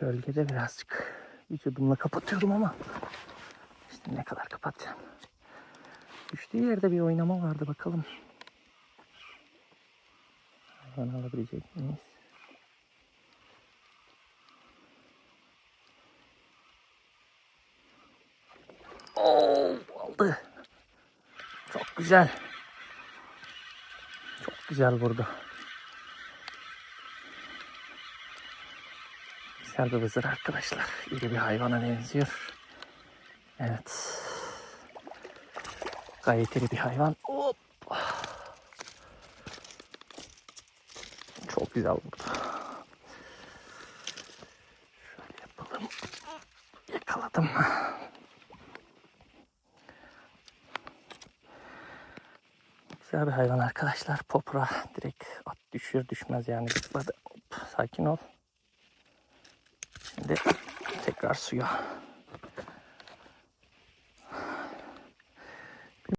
Gölgede birazcık vücudumla kapatıyorum ama işte ne kadar kapatacağım. Düştüğü yerde bir oynama vardı bakalım. Hayvan alabilecek miyiz? Oo, aldı. Çok güzel. Çok güzel vurdu. Bir vızır arkadaşlar. İri bir hayvana benziyor. Evet. Gayet iri bir hayvan. Hop. Çok güzel vurdu. Şöyle yapalım. Yakaladım. Güzel bir hayvan arkadaşlar. Popra direkt at düşür düşmez yani. Hop, sakin ol. Şimdi tekrar suya.